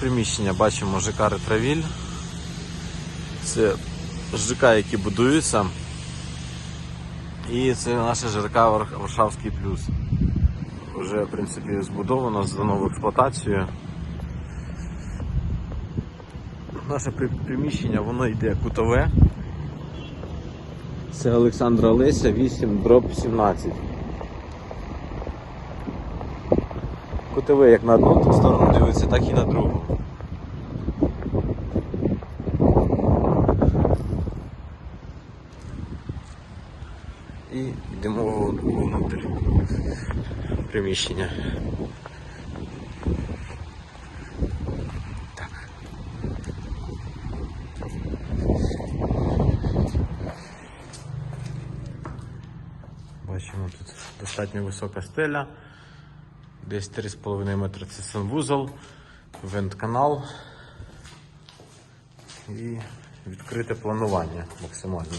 Приміщення бачимо ЖК Ретравіль. Це ЖК, які будуються. І це наше ЖК Варшавський плюс. Вже в принципі збудовано, здано в експлуатацію. Наше приміщення воно йде кутове. Це Олександра Леся 8 дроб 17. Кутове як на одну сторону дивиться, так і на другу. І йдемо внутрі приміщення. Бачимо тут достатньо висока стеля. Десь 3,5 метри це санвузол, вент-канал і відкрите планування максимально.